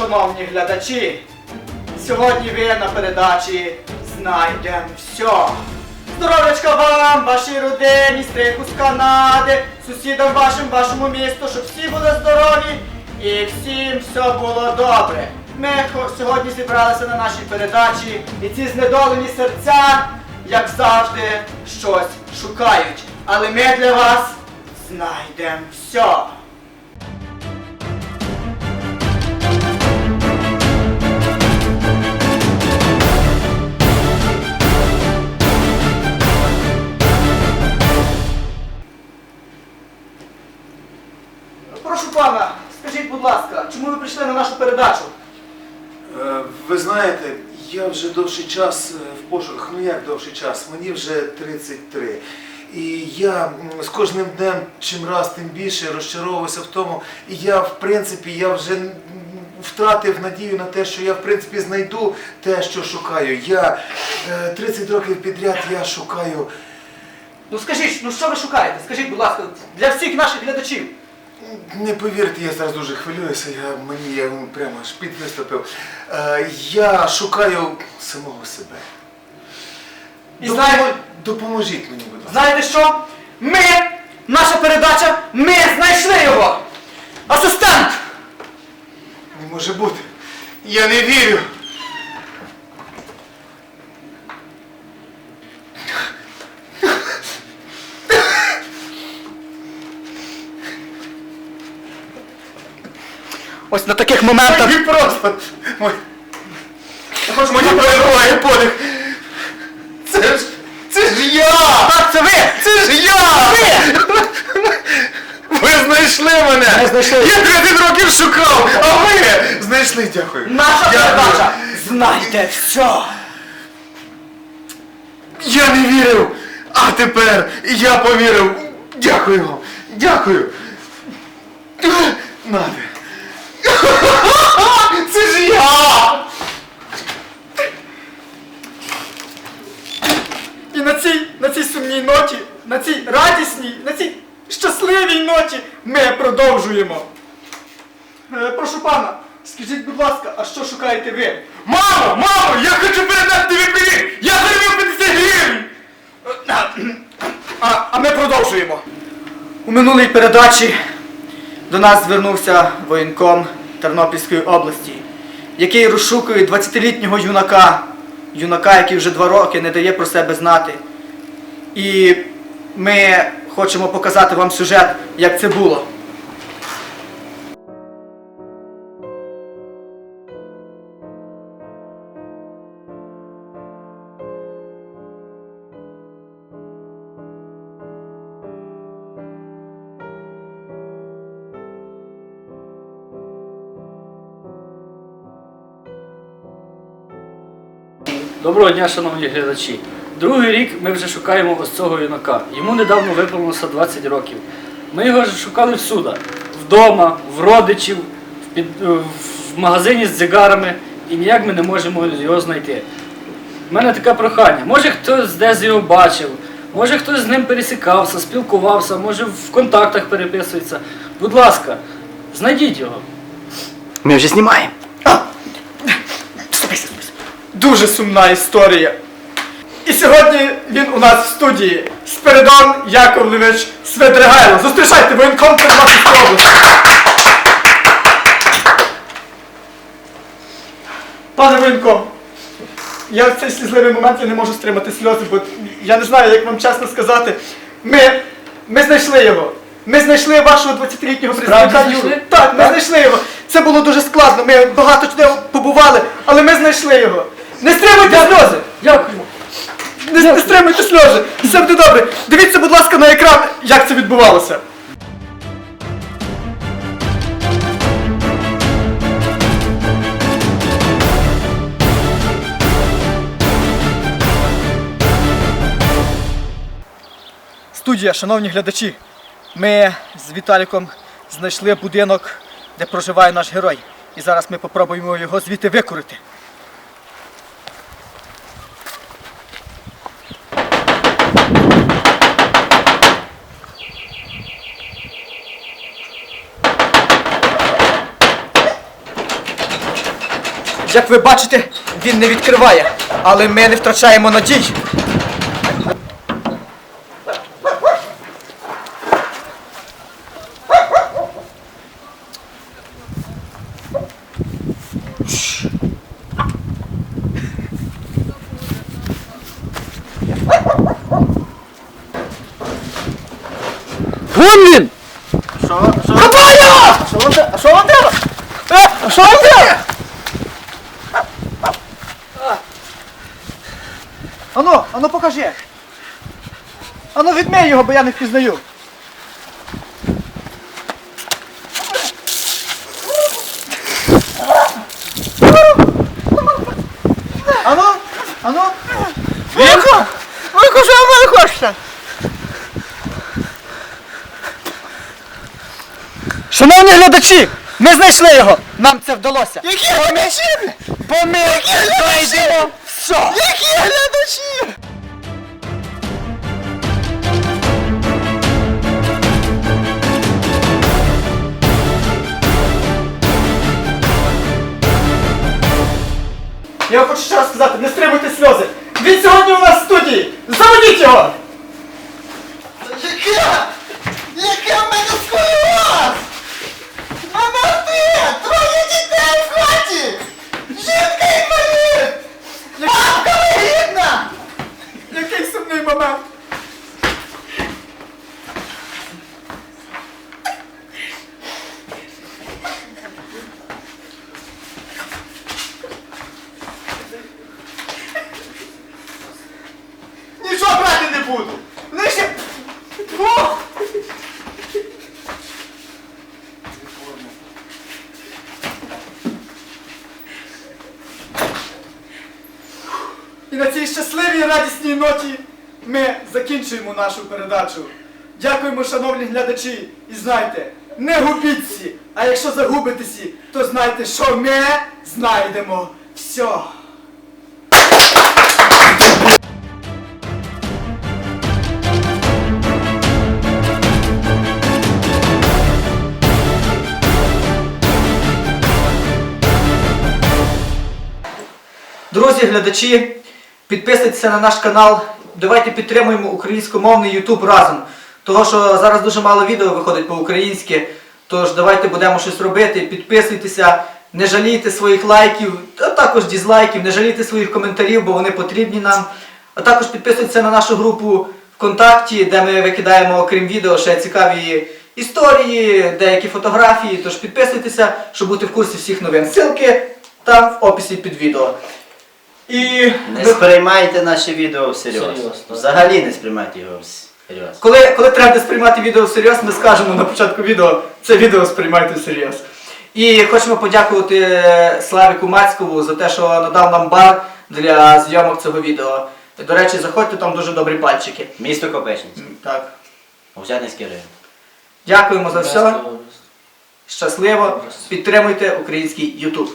шановні глядачі! Сьогодні ви на передачі знайдем все. Здоров'ячка вам, вашій родині, стриху з Канади, сусідам вашим, вашому місту, щоб всі були здорові і всім все було добре. Ми сьогодні зібралися на нашій передачі, і ці знедолені серця, як завжди, щось шукають. Але ми для вас знайдем все. Знаєте, я вже довший час е, в пошуках, ну як довший час, мені вже 33. І я з кожним днем чим раз тим більше розчаровувався в тому. І я, в принципі, я вже втратив надію на те, що я в принципі знайду те, що шукаю. Я е, 30 років підряд я шукаю. Ну скажіть, ну що ви шукаєте? Скажіть, будь ласка, для всіх наших глядачів. Не повірте, я зараз дуже хвилююся, я, мені я прямо аж під виступив. Е, я шукаю самого себе. І Допомо- знаєте- Допоможіть мені, будь ласка. Знаєте що? Ми, наша передача, ми знайшли його! Асистент! Не може бути. Я не вірю. Ось на таких моментах. Мені просто. Ой, Мені перебуває подих. Це ж. Це ж я! Так, це ви! Це ж я! Ви! Ви знайшли мене! Ми знайшли. Я 30 років шукав, а ви знайшли, дякую. Наша Дякую. передача знайде все! Я не вірив, а тепер я повірив. Дякую вам. Дякую. Нате. Це ж я! І на цій, на цій сумній ноті, на цій радісній, на цій щасливій ноті ми продовжуємо. Е, прошу пана, скажіть, будь ласка, а що шукаєте ви? Мамо, мамо, я хочу передати тобі! Я заробив 50 гривень! А, а ми продовжуємо. У минулій передачі до нас звернувся воєнком Тернопільської області, який розшукує 20-літнього юнака, юнака, який вже два роки не дає про себе знати. І ми хочемо показати вам сюжет, як це було. Доброго дня, шановні глядачі. Другий рік ми вже шукаємо ось цього юнака. Йому недавно виповнилося 20 років. Ми його шукали всюди. Вдома, в родичів, в, під, е, в магазині з дзигарами і ніяк ми не можемо його знайти. У мене таке прохання. Може хтось десь його бачив, може хтось з ним пересікався, спілкувався, може в контактах переписується. Будь ласка, знайдіть його. Ми вже знімаємо. Дуже сумна історія. І сьогодні він у нас в студії Спиридон Яковлевич Сведригайло. Зустрічайте воєнком Тернопільської області. Пане воєнком, я в цей слізливий момент я не можу стримати сльози, бо я не знаю, як вам чесно сказати. Ми, ми знайшли його. Ми знайшли вашого 20-літнього представника Юру. знайшли? Так, ми знайшли його. Це було дуже складно. Ми багато де побували, але ми знайшли його. Не стримуйте сльози! Дякую. Не, не стримуйте сльози! Все буде добре. Дивіться, будь ласка, на екран, як це відбувалося. Студія, шановні глядачі, ми з Віталіком знайшли будинок, де проживає наш герой. І зараз ми попробуємо його звідти викурити. Як ви бачите, він не відкриває, але ми не втрачаємо надій. Вон він! Хапаю! Що вам треба? А що вам треба? Е, а що вам треба? Ану, ану покажи. Ану відмій його, бо я не впізнаю. Ану, ану. Віко! Віко, що ви мене хочете? Шановні глядачі, ми знайшли його! Нам це вдалося! Які глядачі? Бо ми знайдемо все! Які глядачі? Я хочу ще раз сказати, не стримуйте сльози! Він сьогодні у нас в студії! Заводіть його! Яке? Яке в мене сколіоз? Мама ти! Троє дітей в хаті! Жінка інвалід! Бабка вигідна! Який сумний момент! Ох! І на цій щасливій радісній ноті ми закінчуємо нашу передачу. Дякуємо, шановні глядачі, і знайте, не губіться, а якщо загубитеся, то знайте, що ми знайдемо все. Друзі, глядачі, підписуйтеся на наш канал. Давайте підтримуємо українськомовний YouTube разом. Того, що зараз дуже мало відео виходить по-українськи. Тож давайте будемо щось робити. Підписуйтеся, не жалійте своїх лайків, а також дізлайків, не жалійте своїх коментарів, бо вони потрібні нам. А також підписуйтеся на нашу групу ВКонтакті, де ми викидаємо, окрім відео, ще цікаві історії, деякі фотографії. Тож підписуйтеся, щоб бути в курсі всіх новин. Ссылки там в описі під відео. І Не сприймайте наші відео всерйоз. Всерйоз, так. Взагалі не сприймайте його всерйоз. коли, коли треба сприймати відео всерйоз, ми скажемо на початку відео, це відео сприймайте всерйоз. І хочемо подякувати е, Славіку Мацькову за те, що надав нам бар для зйомок цього відео. До речі, заходьте, там дуже добрі пальчики. Місто Копечниця. Так. Овсятинський район. Дякуємо за все. Щасливо. Підтримуйте український YouTube.